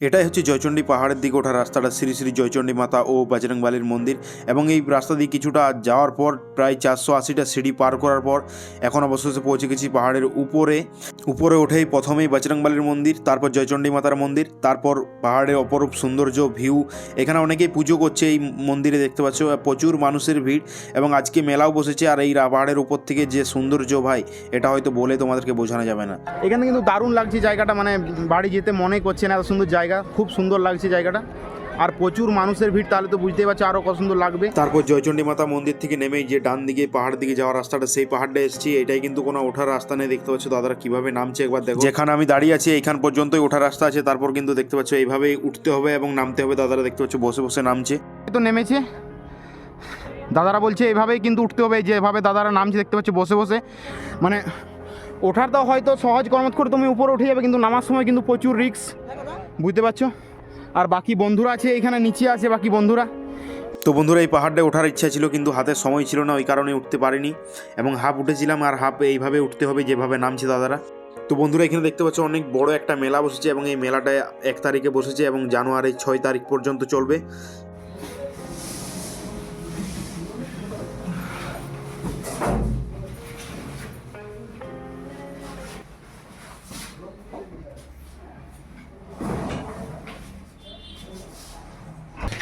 এটাই হচ্ছে জয়চণ্ডী পাহাড়ের দিকে ওঠা রাস্তাটা। শ্রী শ্রী জয়চণ্ডী মাতা ও বাজরংবালির মন্দির এবং এই রাস্তা দিয়ে কিছুটা যাওয়ার পর প্রায় চারশো আশিটা সিঁড়ি পার করার পর এখন অবশেষে পৌঁছে গেছি পাহাড়ের উপরে। উপরে উঠেই প্রথমেই বাজরংবালির মন্দির, তারপর জয়চণ্ডী মাতার মন্দির, তারপর পাহাড়ের অপরূপ সৌন্দর্য, ভিউ। এখানে অনেকেই পুজো করছে এই মন্দিরে, দেখতে পাচ্ছ, প্রচুর মানুষের ভিড় এবং আজকে মেলাও বসেছে আর এই পাহাড়ের উপর থেকে যে সৌন্দর্য ভাই, এটা হয়তো বলে তোমাদেরকে বোঝানো যাবে না। এখানে কিন্তু দারুণ লাগছে জায়গাটা মানে বাড়ি যেতে মনে করছে না, এত সুন্দর জায়গা খুব সুন্দর লাগছে জায়গাটা। আর প্রচুর মানুষের ভিড় তাহলে তো বুঝতেই পারছ আরও কত সুন্দর লাগবে। তারপর জয়চণ্ডী মাতা মন্দির থেকে নেমেই যে ডান দিকে পাহাড় দিকে যাওয়ার রাস্তাটা সেই পাহাড়টা এসেছি। এটাই কিন্তু কোনো ওঠার রাস্তা নেই দেখতে পাচ্ছ দাদারা কীভাবে নামছে একবার দেখো। যেখানে আমি দাঁড়িয়ে আছি এইখান পর্যন্তই ওঠার রাস্তা আছে। তারপর কিন্তু দেখতে পাচ্ছ এইভাবেই উঠতে হবে এবং নামতে হবে। দাদারা দেখতে পাচ্ছ বসে বসে নামছে। তো নেমেছে। দাদারা বলছে এভাবেই কিন্তু উঠতে হবে যেভাবে দাদারা নামছে দেখতে পাচ্ছি বসে বসে। মানে ওঠার তো হয়তো সহজ কর্মত করে তুমি উপরে উঠে যাবে কিন্তু নামার সময় কিন্তু প্রচুর রিস্ক বুঝতে পারছ? আর বাকি বন্ধুরা আছে এখানে, নিচে আছে বাকি বন্ধুরা। তো বন্ধুরা, এই পাহাড়টায় ওঠার ইচ্ছা ছিল, কিন্তু হাতে সময় ছিল না, ওই কারণে উঠতে পারিনি। এবং হাফ উঠেছিলাম আর হাফ এইভাবে উঠতে হবে, যেভাবে নামছে দাদারা। তো বন্ধুরা, এখানে দেখতে পাচ্ছ অনেক বড় একটা মেলা বসেছে, এবং এই মেলাটা এক তারিখে বসেছে, এবং জানুয়ারির ছয় তারিখ পর্যন্ত চলবে।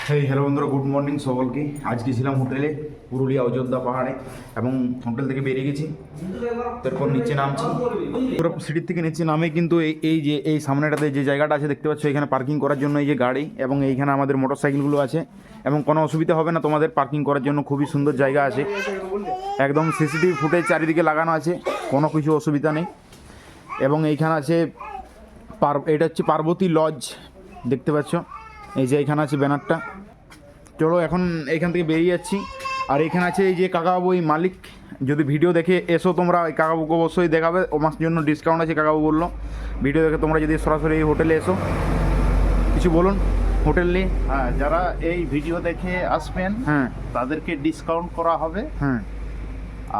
হেই হ্যালো বন্ধুরা গুড মর্নিং সকলকে। আজকে ছিলাম হোটেলে, পুরুলিয়া অযোধ্যা পাহাড়ে, এবং হোটেল থেকে বেরিয়ে গেছি। তারপর নিচে নামছি। পুরো সিটির থেকে নিচে নামে কিন্তু এই এই যে, এই সামনেটাতে যে জায়গাটা আছে, দেখতে পাচ্ছ, এখানে পার্কিং করার জন্য এই যে গাড়ি, এবং এইখানে আমাদের মোটর সাইকেলগুলো আছে। এবং কোনো অসুবিধা হবে না, তোমাদের পার্কিং করার জন্য খুবই সুন্দর জায়গা আছে। একদম সিসিটিভি ফুটেজ চারিদিকে লাগানো আছে, কোনো কিছু অসুবিধা নেই। এবং এইখানে আছে পার এটা হচ্ছে পার্বতী লজ দেখতে পাচ্ছ। এই যে এখানে আছে ব্যানারটা। চলো এখন এইখান থেকে বেরিয়ে যাচ্ছি। আর এখানে আছে এই যে কাকাবাবু এই মালিক। যদি ভিডিও দেখে এসো তোমরা এই কাকাবুকে অবশ্যই দেখাবে। আমার জন্য ডিসকাউন্ট আছে কাকাবাবু বলল। ভিডিও দেখে তোমরা যদি সরাসরি এই হোটেলে এসো। কিছু বলুন হোটেল নিয়ে। হ্যাঁ যারা এই ভিডিও দেখে আসবেন হ্যাঁ। তাদেরকে ডিসকাউন্ট করা হবে। হ্যাঁ।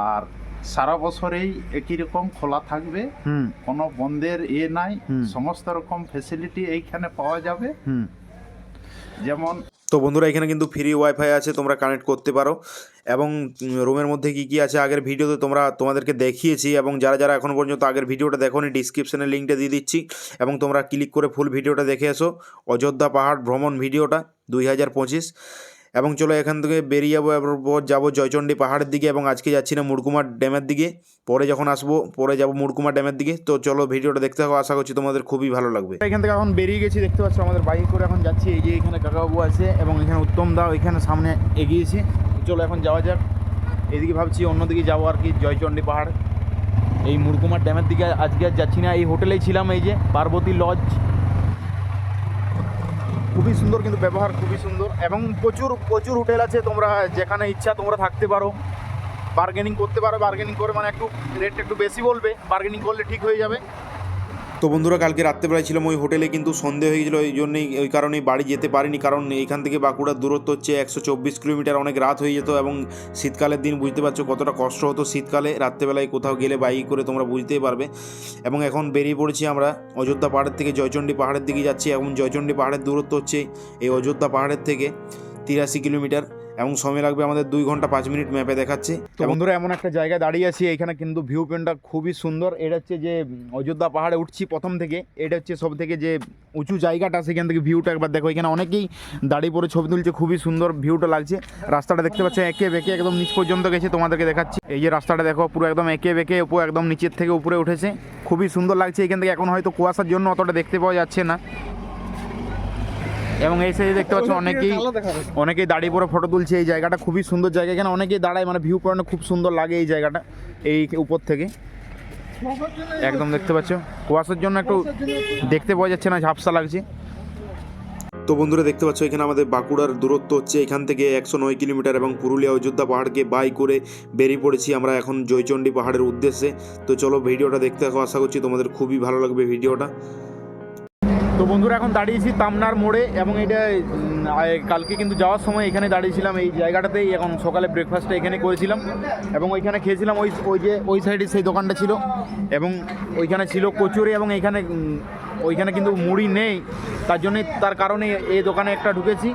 আর সারা বছরেই একই রকম খোলা থাকবে। হুম। কোনো বন্ধের ইয়ে নাই। সমস্ত রকম ফেসিলিটি এইখানে পাওয়া যাবে। হুম। যেমন তো বন্ধুরা, এখানে কিন্তু ফ্রি ওয়াইফাই আছে, তোমরা কানেক্ট করতে পারো। এবং রুমের মধ্যে কি কি আছে আগের ভিডিওতে তোমরা তোমাদেরকে দেখিয়েছি, এবং যারা যারা এখন পর্যন্ত আগের ভিডিওটা দেখো নি ডিসক্রিপশনে লিঙ্কটা দিয়ে দিচ্ছি। এবং তোমরা ক্লিক করে ফুল ভিডিওটা দেখে এসো। অযোধ্যা পাহাড় ভ্রমণ ভিডিওটা দুই হাজার পঁচিশ। এবং চলো এখান থেকে বেরিয়ে যাব এরপর যাব জয়চণ্ডী পাহাড়ের দিকে এবং আজকে যাচ্ছি না মুরকুমার ড্যামের দিকে। পরে যখন আসব, পরে যাব মুরকুমার ড্যামের দিকে। তো চলো ভিডিওটা দেখতে থাকো, আশা করছি তোমাদের খুবই ভালো লাগবে। এখান থেকে এখন বেরিয়ে গেছি, দেখতে পাচ্ছ আমাদের বাইক করে এখন যাচ্ছি। এই যে এখানে কাকাবাবু আছে এবং এখানে উত্তম দাও এখানে সামনে এগিয়েছে। চলো এখন যাওয়া যাক। এদিকে ভাবছি অন্যদিকে যাব আর কি জয়চণ্ডী পাহাড়। এই মুরকুমার ড্যামের দিকে আজকে আর যাচ্ছি না। এই হোটেলেই ছিলাম, এই যে পার্বতী লজ। খুবই সুন্দর কিন্তু ব্যবহার খুবই সুন্দর এবং প্রচুর প্রচুর হোটেল আছে তোমরা যেখানে ইচ্ছা তোমরা থাকতে পারো। বার্গেনিং করতে পারো বার্গেনিং করে মানে একটু রেটটা একটু বেশি বলবে বার্গেনিং করলে ঠিক হয়ে যাবে। তো বন্ধুরা কালকে রাত্রেবেলায় ছিলাম ওই হোটেলে, কিন্তু সন্ধে হয়ে গেছিল ওই জন্যই, ওই কারণেই বাড়ি যেতে পারিনি, কারণ এইখান থেকে বাঁকুড়ার দূরত্ব হচ্ছে একশো চব্বিশ কিলোমিটার, অনেক রাত হয়ে যেত এবং শীতকালের দিন বুঝতে পারছ কতটা কষ্ট হতো শীতকালে, রাত্রেবেলায় কোথাও গেলে বাইক করে তোমরা বুঝতেই পারবে। এবং এখন বেরিয়ে পড়েছি আমরা অযোধ্যা পাহাড়ের থেকে জয়চণ্ডী পাহাড়ের দিকে যাচ্ছি, এবং জয়চণ্ডী পাহাড়ের দূরত্ব হচ্ছে এই অযোধ্যা পাহাড়ের থেকে তিরাশি কিলোমিটার। এবং সময় লাগবে আমাদের দুই ঘণ্টা পাঁচ মিনিট ম্যাপে দেখাচ্ছে। তো বন্ধুরা এমন একটা জায়গায় দাঁড়িয়ে আছি এখানে কিন্তু ভিউ পয়েন্টটা খুবই সুন্দর। এটা হচ্ছে যে অযোধ্যা পাহাড়ে উঠছি প্রথম থেকে। এটা হচ্ছে সব থেকে যে উঁচু জায়গাটা সেখান থেকে ভিউটা একবার দেখো। এখানে অনেকেই দাঁড়িয়ে পরে ছবি তুলছে খুবই সুন্দর ভিউটা লাগছে। রাস্তাটা দেখতে পাচ্ছ একে বেঁকে একদম নিচ পর্যন্ত গেছে তোমাদেরকে দেখাচ্ছি। এই যে রাস্তাটা দেখো পুরো একদম একে বেঁকে উপর একদম নিচের থেকে উপরে উঠেছে। খুবই সুন্দর লাগছে এখান থেকে এখন হয়তো কুয়াশার জন্য অতটা দেখতে পাওয়া যাচ্ছে না। এবং এই সাইডে দেখতে পাচ্ছ অনেকেই অনেকেই দাঁড়িয়ে পরে ফটো তুলছে এই জায়গাটা। খুবই সুন্দর জায়গা। এখানে অনেকেই দাঁড়ায় মানে ভিউ পয়েন্ট খুব সুন্দর লাগে এই জায়গাটা এই উপর থেকে। একদম দেখতে পাচ্ছ। কুয়াশার জন্য একটু দেখতে পাওয়া যাচ্ছে না ঝাপসা লাগছে। তো বন্ধুরা দেখতে পাচ্ছ এখানে আমাদের বাঁকুড়ার দূরত্ব হচ্ছে এখান থেকে একশো নয় কিলোমিটার এবং পুরুলিয়া অযোধ্যা পাহাড়কে বাই করে বেরিয়ে পড়েছি আমরা এখন জয়চণ্ডী পাহাড়ের উদ্দেশ্যে। তো চলো ভিডিওটা দেখতে আশা করছি তোমাদের খুবই ভালো লাগবে ভিডিওটা। তো বন্ধুরা, এখন দাঁড়িয়েছি তামনার মোড়ে এবং এটা কালকে কিন্তু যাওয়ার সময় এখানে দাঁড়িয়েছিলাম। এই জায়গাটাতেই এখন সকালে ব্রেকফাস্টটা এখানে করেছিলাম এবং ওইখানে খেয়েছিলাম ওই ওই যে, ওই সাইডে সেই দোকানটা ছিল এবং ওইখানে ছিল কচুরি এবং এখানে ওইখানে কিন্তু মুড়ি নেই। তার জন্যে, তার কারণে এই দোকানে একটা ঢুকেছি,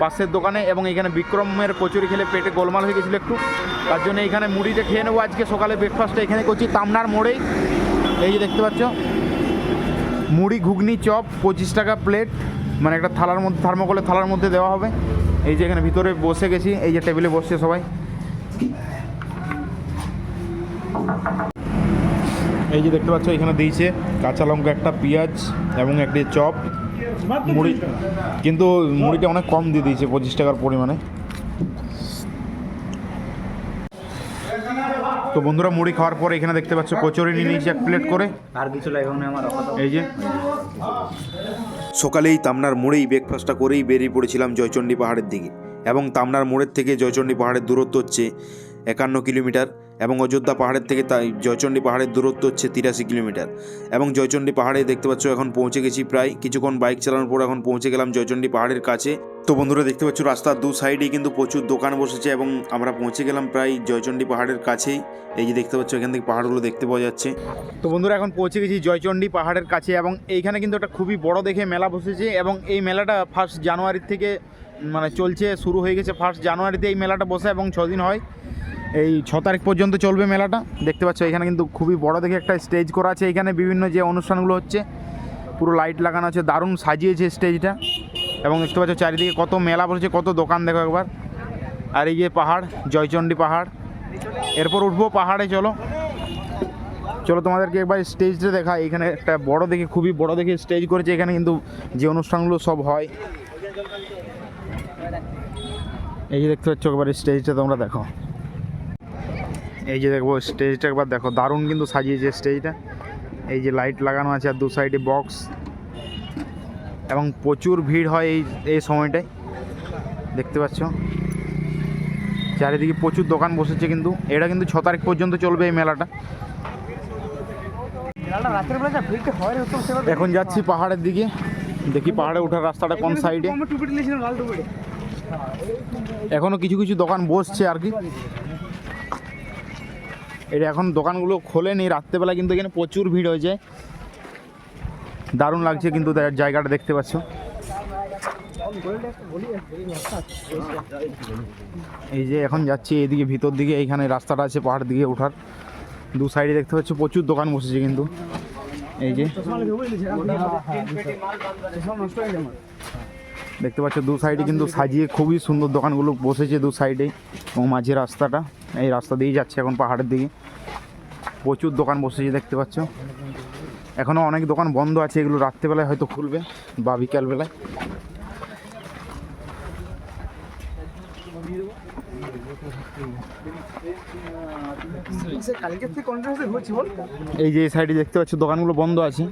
পাশের দোকানে এবং এখানে বিক্রমের কচুরি খেলে পেটে গোলমাল হয়ে গেছিল একটু। তার জন্য এখানে মুড়িটা খেয়ে নেব আজকে সকালে ব্রেকফাস্টটা এখানে করছি তামনার মোড়েই। এই যে দেখতে পাচ্ছ মুড়ি ঘুগনি চপ পঁচিশ টাকা প্লেট মানে একটা থালার মধ্যে থার্মোকলের থালার মধ্যে দেওয়া হবে। এই যে এখানে ভিতরে বসে গেছি এই যে টেবিলে বসছে সবাই। এই যে দেখতে পাচ্ছ এখানে দিয়েছে কাঁচা লঙ্কা একটা পেঁয়াজ এবং একটি চপ মুড়ি। কিন্তু মুড়িটা অনেক কম দিয়ে দিয়েছে পঁচিশ টাকার পরিমাণে। তো বন্ধুরা মুড়ি খাওয়ার পরে এখানে দেখতে পাচ্ছ কচুরি নিয়ে নিয়েছি এক প্লেট করে। আর কিছু লাগবে না আমার এই যে। সকালেই তামনার মোড়েই ব্রেকফাস্টটা করেই বেরিয়ে পড়েছিলাম জয়চণ্ডী পাহাড়ের দিকে। এবং তামনার মোড়ের থেকে জয়চণ্ডী পাহাড়ের দূরত্ব হচ্ছে একান্ন কিলোমিটার এবং অযোধ্যা পাহাড়ের থেকে তাই জয়চণ্ডী পাহাড়ের দূরত্ব হচ্ছে তিরাশি কিলোমিটার। এবং জয়চণ্ডী পাহাড়ে দেখতে পাচ্ছ এখন পৌঁছে গেছি প্রায় কিছুক্ষণ বাইক চালানোর পর এখন পৌঁছে গেলাম জয়চণ্ডী পাহাড়ের কাছে। তো বন্ধুরা দেখতে পাচ্ছ রাস্তার দু সাইডেই কিন্তু প্রচুর দোকান বসেছে এবং আমরা পৌঁছে গেলাম প্রায় জয়চণ্ডী পাহাড়ের কাছেই। এই যে দেখতে পাচ্ছ এখান থেকে পাহাড়গুলো দেখতে পাওয়া যাচ্ছে। তো বন্ধুরা এখন পৌঁছে গেছি জয়চণ্ডী পাহাড়ের কাছে এবং এইখানে কিন্তু একটা খুবই বড় দেখে মেলা বসেছে এবং এই মেলাটা ফার্স্ট জানুয়ারির থেকে মানে চলছে, শুরু হয়ে গেছে ফার্স্ট জানুয়ারিতে এই মেলাটা বসে এবং ছদিন হয়। এই ছ তারিখ পর্যন্ত চলবে মেলাটা। দেখতে পাচ্ছ, এখানে কিন্তু খুবই বড় দেখে একটা স্টেজ করা আছে। এখানে বিভিন্ন যে অনুষ্ঠানগুলো হচ্ছে, পুরো লাইট লাগানো আছে, দারুণ সাজিয়েছে স্টেজটা এবং দেখতে পাচ্ছ, চারিদিকে কত মেলা বসেছে, কত দোকান দেখো একবার। আর এই যে পাহাড়, জয়চণ্ডী পাহাড়। এরপর উঠবো পাহাড়ে, চলো। চলো তোমাদেরকে একবার স্টেজটা দেখা। এখানে একটা বড় দেখে, খুবই বড় দেখে স্টেজ করেছে। এখানে কিন্তু যে অনুষ্ঠানগুলো সব হয়। এই যে দেখতে পাচ্ছ, একবার স্টেজটা তোমরা দেখো। এই যে দেখব স্টেজটা একবার দেখো দারুণ কিন্তু সাজিয়েছে স্টেজটা। এই যে লাইট লাগানো আছে আর দু সাইডে বক্স এবং প্রচুর ভিড় হয় এই এই সময়টায়। দেখতে পাচ্ছ? চারিদিকে প্রচুর দোকান বসেছে কিন্তু। এটা কিন্তু ছ তারিখ পর্যন্ত চলবে এই মেলাটা। এখন যাচ্ছি পাহাড়ের দিকে। দেখি পাহাড়ে ওঠার রাস্তাটা কোন সাইডে এখনও কিছু কিছু দোকান বসছে আর কি। এটা এখন দোকানগুলো খোলেনি রাত্রেবেলা কিন্তু এখানে প্রচুর ভিড় হয়ে যায় দারুণ লাগছে কিন্তু জায়গাটা দেখতে পাচ্ছ। এই যে এখন যাচ্ছি এইদিকে ভিতর দিকে, এইখানে রাস্তাটা আছে পাহাড় দিকে ওঠার। দু সাইডে দেখতে পাচ্ছ, প্রচুর দোকান বসেছে কিন্তু। এই যে দেখতে পাচ্ছ, দু সাইডে কিন্তু সাজিয়ে খুবই সুন্দর দোকানগুলো বসেছে দু সাইডে এবং মাঝে রাস্তাটা। এই রাস্তা দিয়েই যাচ্ছে এখন পাহাড়ের দিকে। প্রচুর দোকান বসেছে, দেখতে পাচ্ছ। এখনও অনেক দোকান বন্ধ আছে, এগুলো রাত্রেবেলায় হয়তো খুলবে বা বিকালবেলায়। এই যে সাইডে দেখতে পাচ্ছ দোকানগুলো বন্ধ আছে।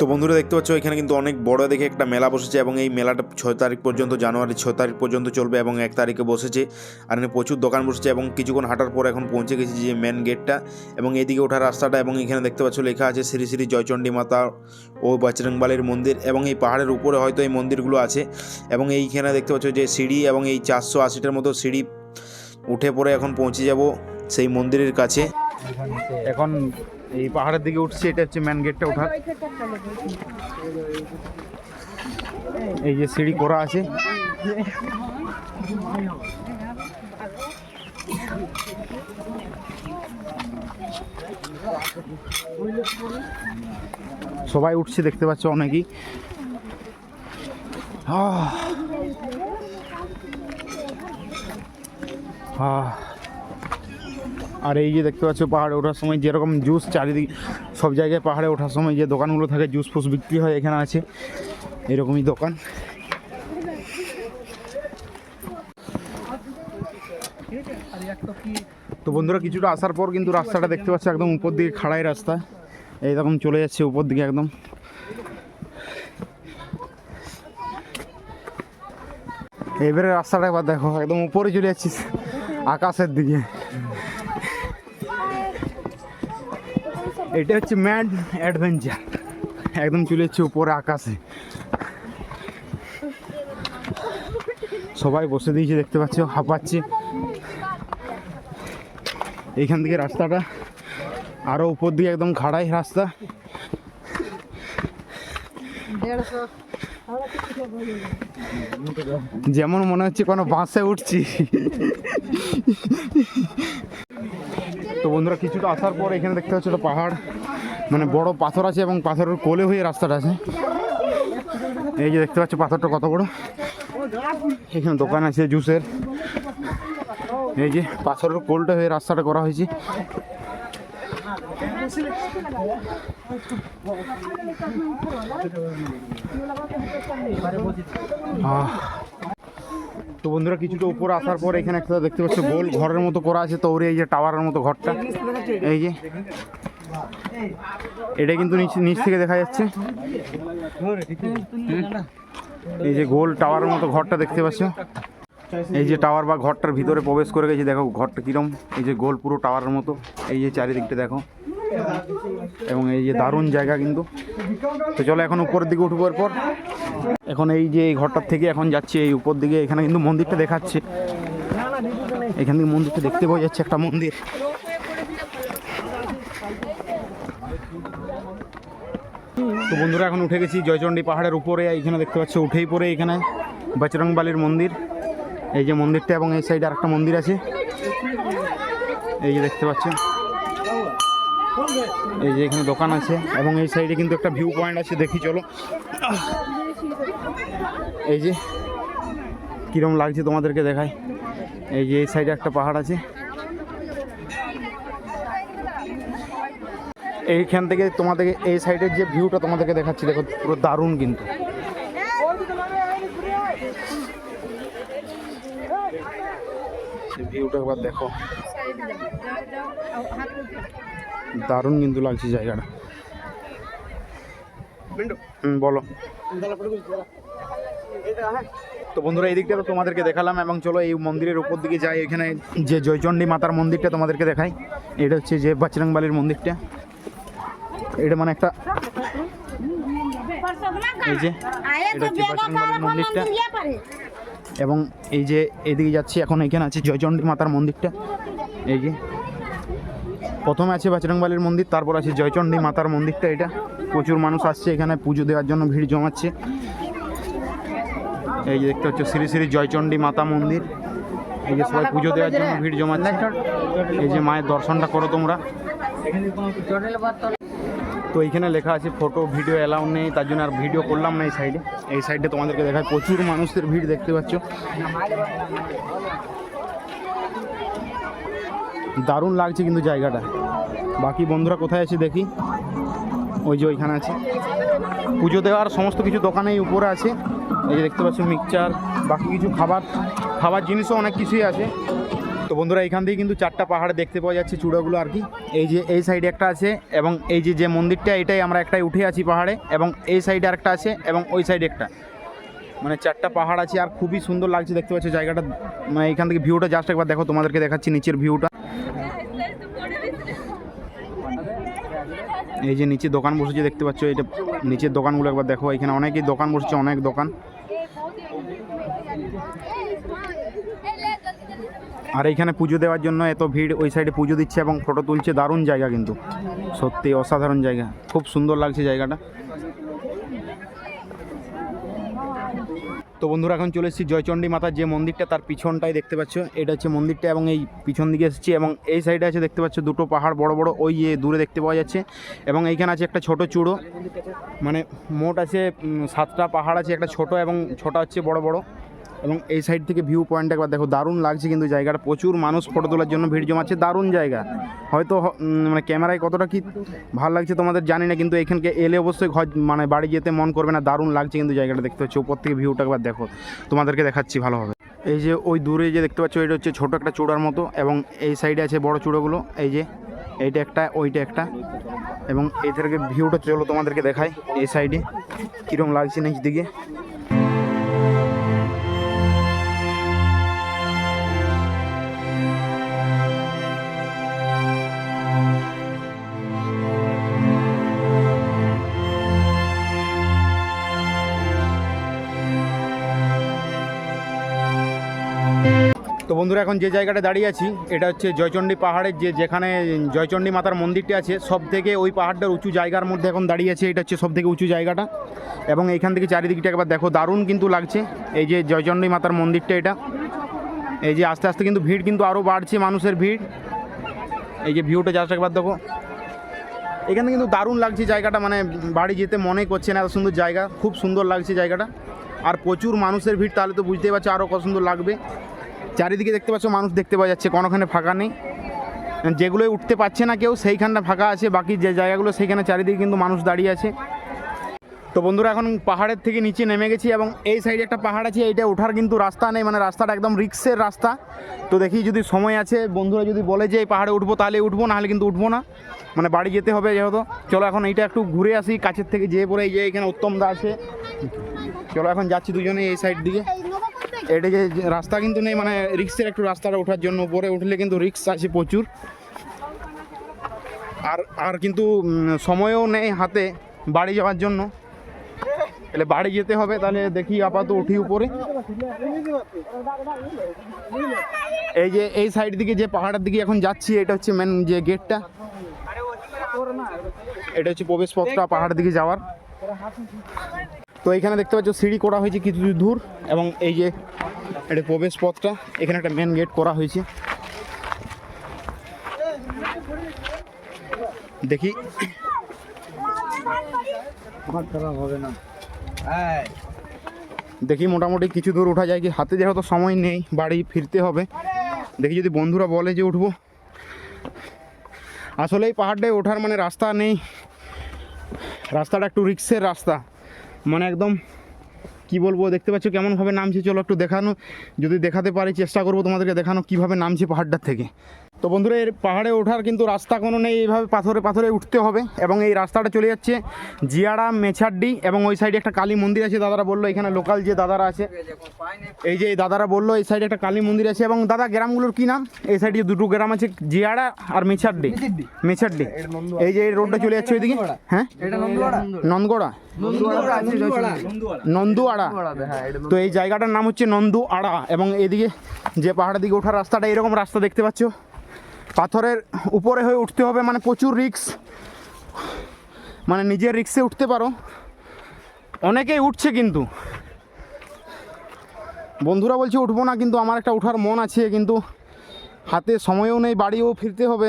তো বন্ধুরা দেখতে পাচ্ছ এখানে কিন্তু অনেক বড় দেখে একটা মেলা বসেছে এবং এই মেলাটা ছয় তারিখ পর্যন্ত জানুয়ারি ছয় তারিখ পর্যন্ত চলবে এবং এক তারিখে বসেছে। আর এখানে প্রচুর দোকান বসেছে এবং কিছুক্ষণ হাঁটার পর এখন পৌঁছে গেছি যে মেন গেটটা এবং এইদিকে ওঠার রাস্তাটা এবং এখানে দেখতে পাচ্ছ লেখা আছে শ্রী শ্রী জয়চণ্ডী মাতা ও বজরংবালির মন্দির এবং এই পাহাড়ের উপরে হয়তো এই মন্দিরগুলো আছে। এবং এইখানে দেখতে পাচ্ছ যে সিঁড়ি এবং এই চারশো আশিটার মতো সিঁড়ি উঠে পরে এখন পৌঁছে যাব সেই মন্দিরের কাছে। এখন এই পাহাড়ের দিকে উঠছে, এটা হচ্ছে মেন গেটটা ওঠার। এই যে সিঁড়ি করা আছে। সবাই উঠছে, দেখতে পাচ্ছ অনেকেই। আর এই যে দেখতে পাচ্ছ, পাহাড়ে ওঠার সময় যেরকম জুস চারিদিকে, সব জায়গায় পাহাড়ে ওঠার সময় যে দোকানগুলো থাকে জুস ফুস বিক্রি হয় এখানে আছে। এরকমই দোকান। তো বন্ধুরা, কিছুটা আসার পর কিন্তু রাস্তাটা দেখতে পাচ্ছ, একদম উপর দিকে খাড়াই রাস্তা। এইরকম চলে যাচ্ছে উপর দিকে একদম। এবারে রাস্তাটা একবার দেখো, একদম উপরে চলে যাচ্ছিস। আকাশের দিকে। এটা হচ্ছে ম্যাড অ্যাডভেঞ্চার। একদম চলে যাচ্ছে উপরে আকাশে। সবাই বসে দিয়েছে, দেখতে পাচ্ছ, হাঁপাচ্ছে। এইখান থেকে রাস্তাটা আরও উপর দিকে একদম খাড়াই রাস্তা। যেমন মনে হচ্ছে কোনো বাসে উঠছি। তো বন্ধুরা, কিছুটা আসার পর এখানে দেখতে পাচ্ছি পাহাড়। মানে বড় পাথর আছে এবং পাথরের কোলে হয়ে রাস্তাটা আছে। এই যে দেখতে পাচ্ছ পাথরটা কত বড়। এখানে দোকান আছে জুসের। এই যে পাথরের কোলটা হয়ে রাস্তাটা করা হয়েছে। তো বন্ধুরা, কিছুটা উপরে আসার পর এখানে একটা দেখতে পাচ্ছ, গোল ঘরের মতো করা আছে তো ওর এই যে টাওয়ারের মতো ঘরটা। এই যে, এটা কিন্তু নিচ থেকে দেখা যাচ্ছে। এই যে গোল টাওয়ারের মতো ঘরটা দেখতে পাচ্ছ। এই যে টাওয়ার বা ঘরটার ভিতরে প্রবেশ করে গেছে, দেখো ঘরটা কিরম। এই যে গোল পুরো টাওয়ারের মতো। এই যে চারিদিকটা দেখো। এবং এই যে দারুণ জায়গা কিন্তু। তো চলো এখন উপরের দিকে উঠবো এরপর। এখন এই যে এই ঘরটার থেকে এখন যাচ্ছি, এই উপর দিকে এখানে কিন্তু মন্দিরটা দেখাচ্ছে। এখান থেকে মন্দিরটা দেখতে পাওয়া যাচ্ছে একটা মন্দির। তো বন্ধুরা, এখন উঠে গেছি জয়চণ্ডী পাহাড়ের উপরে। এখানে দেখতে পাচ্ছ, উঠেই পরে এখানে বজরংবালির মন্দির। এই যে মন্দিরটা এবং এই সাইডে আরেকটা মন্দির আছে। এই যে দেখতে পাচ্ছেন এই যে এখানে দোকান আছে এবং এই সাইডে কিন্তু একটা ভিউ পয়েন্ট আছে, দেখি চলো। এই যে, কিরম লাগছে তোমাদেরকে দেখায়? এই যে এই সাইডে একটা পাহাড় আছে। এইখান থেকে তোমাদেরকে এই সাইডের যে ভিউটা তোমাদেরকে দেখাচ্ছি, দেখো, পুরো দারুণ কিন্তু। ভিউটা একবার দেখো। দারুণ কিন্তু লাগছে জায়গাটা। হুম বলো। তো বন্ধুরা এই দিকটা তো তোমাদেরকে দেখালাম এবং চলো এই মন্দিরের উপর দিকে যাই। এখানে যে জয়চণ্ডী মাতার মন্দিরটা তোমাদেরকে দেখাই। এটা হচ্ছে যে বাচরাংবালির মন্দিরটা। এটা মানে একটা এই যে এটা হচ্ছে বজরংবলীর মন্দিরটা। এবং এই যে এদিকে যাচ্ছি, এখন এখানে আছে জয়চণ্ডী মাতার মন্দিরটা। এই যে প্রথমে আছে বাজরংবালির মন্দির, তারপর আছে জয়চণ্ডী মাতার মন্দিরটা এটা। প্রচুর মানুষ আসছে এখানে, পুজো দেওয়ার জন্য ভিড় জমাচ্ছে। এই যে দেখতে হচ্ছে শ্রী শ্রী জয়চণ্ডী মাতা মন্দির। এই যে সবাই পুজো দেওয়ার জন্য ভিড় জমাচ্ছে। এই যে মায়ের দর্শনটা করো তোমরা। তো এইখানে লেখা আছে ফটো ভিডিও অ্যালাউ নেই, তার জন্য আর ভিডিও করলাম না এই সাইডে এই সাইডে তোমাদেরকে দেখায়, প্রচুর মানুষদের ভিড় দেখতে পাচ্ছ। দারুণ লাগছে কিন্তু জায়গাটা। বাকি বন্ধুরা কোথায় আছে দেখি? ওই যে ওইখানে আছে। পুজো দেওয়ার সমস্ত কিছু দোকানেই উপরে আছে। এই যে দেখতে পাচ্ছ মিক্সচার বাকি কিছু খাবার খাবার জিনিসও অনেক কিছুই আছে। তো বন্ধুরা, এখান থেকে কিন্তু চারটা পাহাড় দেখতে পাওয়া যাচ্ছে চূড়াগুলো আর কি। এই যে, এই সাইডে একটা আছে এবং এই যে যে মন্দিরটা, এটাই আমরা একটাই উঠে আছি পাহাড়ে এবং এই সাইডে আরেকটা আছে এবং ওই সাইডে একটা। মানে চারটা পাহাড় আছে আর খুবই সুন্দর লাগছে, দেখতে পাচ্ছ জায়গাটা। মানে এখান থেকে ভিউটা জাস্ট একবার দেখো, তোমাদেরকে দেখাচ্ছি নিচের ভিউটা। এই যে নিচে দোকান বসেছে, দেখতে পাচ্ছ এটা নিচের দোকানগুলো একবার দেখো, এখানে অনেকই দোকান বসেছে, অনেক দোকান। আর এইখানে পুজো দেওয়ার জন্য এত ভিড়, ওই সাইডে পুজো দিচ্ছে এবং ফটো তুলছে, দারুণ জায়গা কিন্তু। সত্যি অসাধারণ জায়গা। খুব সুন্দর লাগছে জায়গাটা। তো বন্ধুরা, এখন চলে এসেছি জয়চণ্ডী মাতার যে মন্দিরটা, তার পিছনটাই দেখতে পাচ্ছ। এটা হচ্ছে মন্দিরটা এবং এই পিছন দিকে এসেছি এবং এই সাইডে আছে দেখতে পাচ্ছ দুটো পাহাড়, বড় বড়, ওই দূরে দেখতে পাওয়া যাচ্ছে। এবং এইখানে আছে একটা ছোট চূড়ো। মানে মোট আছে সাতটা পাহাড় আছে, একটা ছোট এবং ছোট হচ্ছে বড় বড়। এবং এই সাইড থেকে ভিউ পয়েন্ট একবার দেখো, দারুণ লাগছে কিন্তু জায়গাটা। প্রচুর মানুষ ফটো তোলার জন্য ভিড় জমাচ্ছে, দারুণ জায়গা। হয়তো মানে ক্যামেরায় কতটা কি ভালো লাগছে তোমাদের জানি না, কিন্তু এখানকে এলে অবশ্যই ঘর মানে বাড়ি যেতে মন করবে না, দারুণ লাগছে কিন্তু জায়গাটা দেখতে পাচ্ছি। উপর থেকে ভিউটা একবার দেখো, তোমাদেরকে দেখাচ্ছি ভালোভাবে। এই যে ওই দূরে যে দেখতে পাচ্ছ, এটা হচ্ছে ছোটো একটা চূড়ার মতো, এবং এই সাইডে আছে বড় চূড়োগুলো। এই যে, এইটা একটা, ওইটা একটা। এবং এই থেকে ভিউটা চলো তোমাদেরকে দেখায় এই সাইডে কীরকম লাগছে নিচ দিকে? বন্ধুরা, এখন যে জায়গাটা দাঁড়িয়ে আছি, এটা হচ্ছে জয়চণ্ডী পাহাড়ের যে যেখানে জয়চণ্ডী মাতার মন্দিরটি আছে সব থেকে ওই পাহাড়টার উঁচু জায়গার মধ্যে এখন দাঁড়িয়ে আছে, এটা হচ্ছে সব থেকে উঁচু জায়গাটা। এবং এইখান থেকে চারিদিকটা একবার দেখো, দারুণ কিন্তু লাগছে। এই যে জয়চণ্ডী মাতার মন্দিরটা এটা, এই যে আস্তে আস্তে কিন্তু ভিড় কিন্তু আরও বাড়ছে, মানুষের ভিড়। এই যে ভিউটা জাস্ট একবার দেখো। এখানে কিন্তু দারুণ লাগছে জায়গাটা মানে বাড়ি যেতে মনে করছে না, এত সুন্দর জায়গা, খুব সুন্দর লাগছে জায়গাটা। আর প্রচুর মানুষের ভিড়, তাহলে তো বুঝতেই পারছ আরও কত সুন্দর লাগবে। চারিদিকে দেখতে পাচ্ছ, মানুষ দেখতে পাওয়া যাচ্ছে, কোনোখানে ফাঁকা নেই। যেগুলোই উঠতে পারছে না কেউ, সেইখানটা ফাঁকা আছে, বাকি যে জায়গাগুলো, সেইখানে চারিদিকে কিন্তু মানুষ দাঁড়িয়ে আছে। তো বন্ধুরা, এখন পাহাড়ের থেকে নিচে নেমে গেছি এবং এই সাইডে একটা পাহাড় আছে, এইটা ওঠার কিন্তু রাস্তা নেই মানে রাস্তাটা একদম রিক্সের রাস্তা। তো দেখি যদি সময় আছে, বন্ধুরা যদি বলে যে এই পাহাড়ে উঠবো, তাহলে উঠবো, নাহলে কিন্তু উঠবো না। মানে বাড়ি যেতে হবে যেহেতু। চলো এখন এইটা একটু ঘুরে আসি, কাছের থেকে যেয়ে পরে এই যে এখানে উত্তম দা আছে। চলো এখন যাচ্ছি দুজনে এই সাইড দিকে। এটা যে রাস্তা কিন্তু নেই মানে রিক্সের একটু রাস্তাটা ওঠার জন্য। উপরে উঠলে কিন্তু রিক্স আছে প্রচুর। আর আর কিন্তু সময়ও নেই হাতে বাড়ি যাওয়ার জন্য। তাহলে বাড়ি যেতে হবে, তাহলে দেখি আপাতত উঠি উপরে। এই যে, এই সাইড দিকে যে পাহাড়ের দিকে এখন যাচ্ছি, এটা হচ্ছে মেন যে গেটটা এটা হচ্ছে প্রবেশ পথটা পাহাড়ের দিকে যাওয়ার। তো এখানে দেখতে পাচ্ছ, সিঁড়ি করা হয়েছে কিছু দূর এবং এই যে এটা প্রবেশ পথটা এখানে একটা মেন গেট করা হয়েছে। দেখি। হবে না দেখি মোটামুটি কিছু দূর ওঠা যায় কি, হাতে যেহেতু সময় নেই, বাড়ি ফিরতে হবে। দেখি যদি বন্ধুরা বলে যে উঠবো। আসলে এই পাহাড়টায় ওঠার মানে রাস্তা নেই। রাস্তাটা একটু রিক্সের রাস্তা। মানে একদম কি বলব, দেখতে পাচ্ছ কেমনভাবে নামছে, চলো একটু দেখানো, যদি দেখাতে পারি চেষ্টা করব তোমাদেরকে দেখানো কীভাবে নামছে পাহাড়টার থেকে। তো বন্ধুরা এর পাহাড়ে ওঠার কিন্তু রাস্তা কোনো নেই। এইভাবে পাথরে পাথরে উঠতে হবে এবং এই রাস্তাটা চলে যাচ্ছে জিয়ারা মেছাড্ডি এবং ওই সাইডে একটা কালী মন্দির আছে। দাদারা বলল এখানে লোকাল যে দাদারা আছে এই যে এই দাদারা বলল এই সাইডে একটা কালী মন্দির আছে এবং দাদা গ্রামগুলোর কী নাম? এই সাইডে যে দুটো গ্রাম আছে জিয়াড়া আর মেছাড্ডি। মেছাড্ডি। এই যে এই রোডটা চলে যাচ্ছে ওইদিকে? হ্যাঁ? নন্দগড়া নন্দুয়াড়া নন্দুয়াড়া তো এই জায়গাটার নাম হচ্ছে নন্দুয়াড়া এবং এদিকে যে পাহাড়ের দিকে ওঠার রাস্তাটা এরকম রাস্তা দেখতে পাচ্ছ? পাথরের উপরে হয়ে উঠতে হবে মানে প্রচুর রিক্স মানে নিজের রিক্সে উঠতে পারো। অনেকেই উঠছে কিন্তু। বন্ধুরা বলছে, উঠবো না কিন্তু, আমার একটা ওঠার মন আছে, কিন্তু হাতে সময়ও নেই, বাড়িও ফিরতে হবে।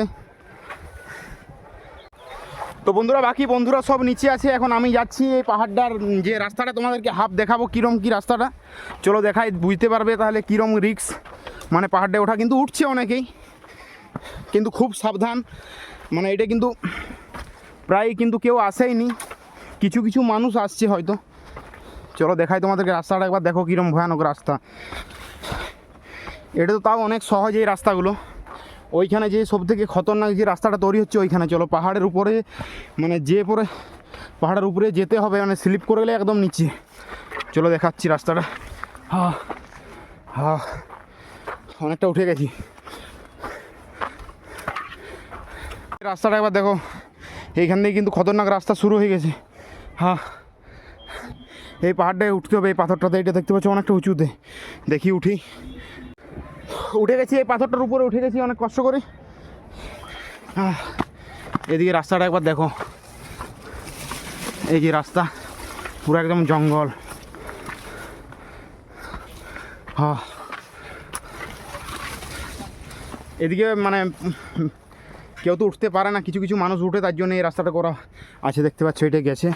তো বন্ধুরা, বাকি বন্ধুরা সব নিচে আছে, এখন আমি যাচ্ছি এই পাহাড়টার যে রাস্তাটা, তোমাদেরকে হাফ দেখাবো কীরম কী রাস্তাটা। চলো দেখাই, বুঝতে পারবে তাহলে কীরম রিক্স মানে পাহাড়টা ওঠা, কিন্তু উঠছে অনেকেই। কিন্তু খুব সাবধান। মানে এটা কিন্তু প্রায় কিন্তু কেউ আসেইনি। কিছু কিছু মানুষ আসছে হয়তো। চলো দেখাই তোমাদেরকে রাস্তাটা একবার, দেখো কীরম ভয়ানক রাস্তা। এটা তো তাও অনেক সহজ এই রাস্তাগুলো। ওইখানে যে সব থেকে খতরনাক যে রাস্তাটা তৈরি হচ্ছে ওইখানে। চলো পাহাড়ের উপরে মানে যে পরে পাহাড়ের উপরে যেতে হবে মানে স্লিপ করে গেলে একদম নিচে। চলো দেখাচ্ছি রাস্তাটা। হা হা, অনেকটা উঠে গেছি। রাস্তাটা একবার দেখো। এইখান থেকে কিন্তু খতরনাক রাস্তা শুরু হয়ে গেছে। হ্যাঁ। এই পাহাড়টায় উঠতে হবে, এই পাথরটাতে এটা দেখতে পাচ্ছ অনেকটা উঁচুতে। দেখি উঠি। উঠে গেছি, এই পাথরটার উপরে উঠে গেছি, অনেক কষ্ট করে। এদিকে রাস্তাটা একবার দেখো। এই যে রাস্তা, পুরো একদম জঙ্গল। হ্যাঁ। এদিকে মানে কেউ তো উঠতে পারে না, কিছু কিছু মানুষ উঠে তার জন্য এই রাস্তাটা করা আছে, দেখতে পাচ্ছ এটা গেছে।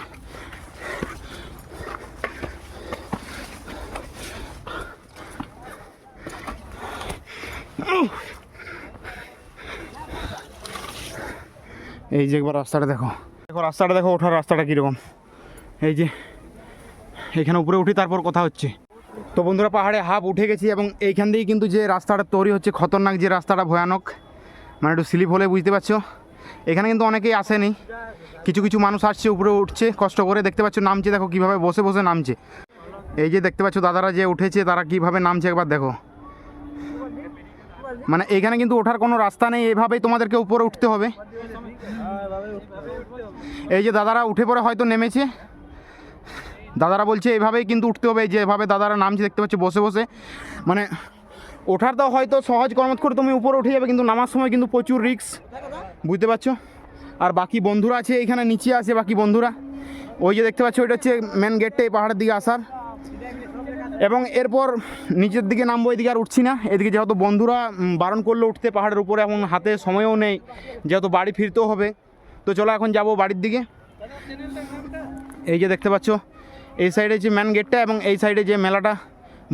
এই যে একবার রাস্তাটা দেখো। দেখো, রাস্তাটা দেখো, ওঠার রাস্তাটা কীরকম। এই যে, এখানে উপরে উঠি, তারপর কথা হচ্ছে। তো বন্ধুরা, পাহাড়ে হাফ উঠে গেছি এবং এইখান দিয়েই কিন্তু যে রাস্তাটা তৈরি হচ্ছে, খতরনাক যে রাস্তাটা ভয়ানক মানে একটু স্লিপ হলে বুঝতে পারছ? এখানে কিন্তু অনেকেই আসেনি। কিছু কিছু মানুষ আসছে, উপরে উঠছে, কষ্ট করে দেখতে পাচ্ছ, নামছে, দেখো কীভাবে বসে বসে নামছে। এই যে দেখতে পাচ্ছ, দাদারা যে উঠেছে, তারা কীভাবে নামছে একবার দেখো। মানে এখানে কিন্তু ওঠার কোনো রাস্তা নেই, এভাবেই তোমাদেরকে উপরে উঠতে হবে। এই যে দাদারা উঠে পড়ে হয়তো নেমেছে। দাদারা বলছে, এভাবেই কিন্তু উঠতে হবে, এই যে এভাবে দাদারা নামছে, দেখতে পাচ্ছে, বসে বসে। মানে ওঠার তো হয়তো সহজ কর্মত করে তুমি উপরে উঠে যাবে, কিন্তু নামার সময় কিন্তু প্রচুর রিস্ক। বুঝতে পারছ? আর বাকি বন্ধুরা আছে এইখানে নিচে আছে বাকি বন্ধুরা। ওই যে দেখতে পাচ্ছ ওইটা হচ্ছে মেন গেটটা এই পাহাড়ের দিকে আসার। এবং এরপর নিচের দিকে নামবো, এদিকে আর উঠছি না। এদিকে যেহেতু বন্ধুরা বারণ করল উঠতে পাহাড়ের উপরে, এখন হাতে সময়ও নেই, যেহেতু বাড়ি ফিরতেও হবে। তো চলো এখন যাব বাড়ির দিকে। এই যে দেখতে পাচ্ছ, এই সাইডে যে মেন গেটটা এবং এই সাইডে যে মেলাটা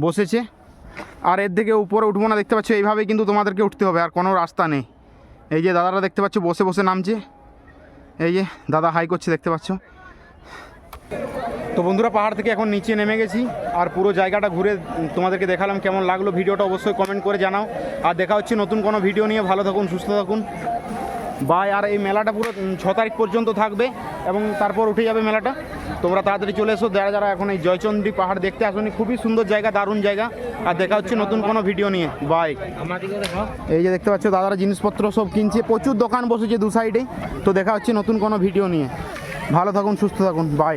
বসেছে। আর এর থেকে উপরে উঠবো না, দেখতে পাচ্ছ এইভাবেই কিন্তু তোমাদেরকে উঠতে হবে, আর কোনো রাস্তা নেই। এই যে দাদারা দেখতে পাচ্ছ বসে বসে নামছে। এই যে দাদা হাই করছে, দেখতে পাচ্ছ। তো বন্ধুরা, পাহাড় থেকে এখন নিচে নেমে গেছি, আর পুরো জায়গাটা ঘুরে তোমাদেরকে দেখালাম কেমন লাগল। ভিডিওটা অবশ্যই কমেন্ট করে জানাও। আর দেখা হচ্ছে নতুন কোনো ভিডিও নিয়ে। ভালো থাকুন, সুস্থ থাকুন। বাই আর এই মেলাটা পুরো ছ তারিখ পর্যন্ত থাকবে এবং তারপর উঠে যাবে মেলাটা। তোমরা তাড়াতাড়ি চলে এসো, যারা যারা এখন এই জয়চন্দ্রী পাহাড় দেখতে আসুনি, খুবই সুন্দর জায়গা, দারুণ জায়গা। আর দেখা হচ্ছে নতুন কোনো ভিডিও নিয়ে। বাই এই যে দেখতে পাচ্ছ, দাদারা জিনিসপত্র সব কিনছে, প্রচুর দোকান বসেছে দু সাইডে তো দেখা হচ্ছে নতুন কোনো ভিডিও নিয়ে। ভালো থাকুন, সুস্থ থাকুন। বাই